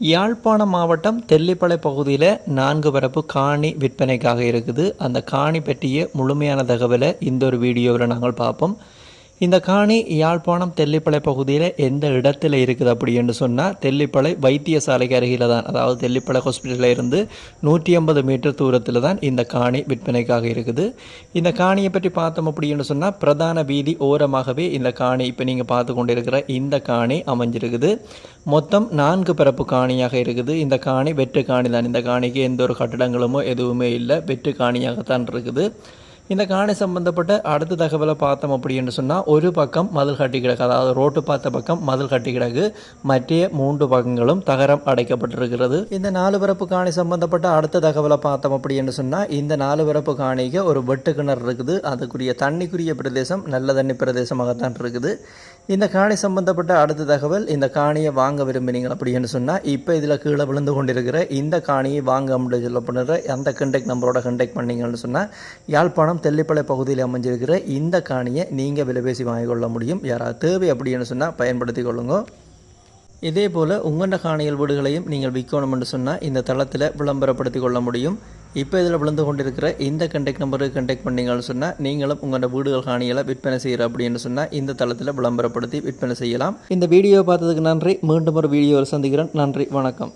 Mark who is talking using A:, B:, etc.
A: யாழ்ப்பாணம் மாவட்டம் தெல்லிப்பளை பகுதியில் நான்கு பரப்பு காணி விற்பனைக்காக இருக்குது. அந்த காணி பற்றிய முழுமையான தகவலை இந்த ஒரு வீடியோவில் நாங்கள் பார்ப்போம். இந்த காணி யாழ்ப்பாணம் தெல்லிப்பளை பகுதியில் எந்த இடத்துல இருக்குது அப்படின்னு சொன்னால் தெல்லிப்பளை வைத்தியசாலைக்கு அருகில் தான் அதாவது தெல்லிப்பளை ஹாஸ்பிட்டலில் இருந்து நூற்றி ஐம்பது மீட்டர் தூரத்தில் தான் இந்த காணி விற்பனைக்காக இருக்குது. இந்த காணியை பற்றி பார்த்தோம் அப்படின்னு சொன்னால் பிரதான வீதி ஓரமாகவே இந்த காணி இப்போ நீங்கள் பார்த்து கொண்டிருக்கிற இந்த காணி அமைஞ்சிருக்குது. மொத்தம் நான்கு பரப்பு காணியாக இருக்குது. இந்த காணி வெற்று காணி தான் இந்த காணிக்கு எந்த ஒரு கட்டடங்களுமோ எதுவுமே இல்லை. வெற்று காணியாகத்தான் இருக்குது. இந்த காணி சம்பந்தப்பட்ட அடுத்த தகவலை பார்த்தோம் அப்படின்னு சொன்னால் ஒரு பக்கம் மதில் கட்டி கிடக்கு அதாவது ரோட்டு பார்த்த பக்கம் மதில் கட்டி கிடக்கு மற்ற மூன்று பக்கங்களும் தகரம் அடைக்கப்பட்டிருக்கிறது. இந்த நாலு பரப்பு காணி சம்பந்தப்பட்ட அடுத்த தகவலை பார்த்தோம் அப்படின்னு சொன்னால் இந்த நாலு பரப்பு காணிக்கு ஒரு வெட்டு கிணறு இருக்குது. அதுக்குரிய தண்ணிக்குரிய பிரதேசம் நல்ல தண்ணி பிரதேசமாகத்தான் இருக்குது. இந்த காணி சம்பந்தப்பட்ட அடுத்த தகவல் இந்த காணியை வாங்க விரும்பினீங்க அப்படின்னு சொன்னால் இப்போ இதில் கீழே விழுந்து கொண்டிருக்கிற இந்த காணியை வாங்க அப்படின்னு சொல்லப்படுற அந்த கண்டெக்ட் நம்பரோட கண்டெக்ட் பண்ணீங்கன்னு சொன்னால் யாழ்ப்பாணம் தெல்லிப்பளை பகுதியில் அமைஞ்சிருக்கிற இந்த காணியை நீங்கள் விலைபேசி வாங்கிக்கொள்ள முடியும். யாராவது தேவை அப்படின்னு சொன்னால் பயன்படுத்தி கொள்ளுங்க. இதே போல் உங்கண்ட காணிகள் வீடுகளையும் நீங்கள் விற்கணும் என்று சொன்னால் இந்த தளத்தில் விளம்பரப்படுத்தி கொள்ள முடியும். இப்போ இதில் விழுந்து கொண்டிருக்கிற இந்த கண்டெக்ட் நம்பருக்கு கண்டெக்ட் பண்ணீங்கன்னு சொன்னால் நீங்களும் உங்களோட வீடுகள் காணிகளை விற்பனை செய்கிற அப்படின்னு சொன்னால் இந்த தளத்தில் விளம்பரப்படுத்தி விற்பனை செய்யலாம். இந்த வீடியோ பார்த்ததுக்கு நன்றி. மீண்டும் ஒரு வீடியோவில் சந்திக்கிறேன். நன்றி. வணக்கம்.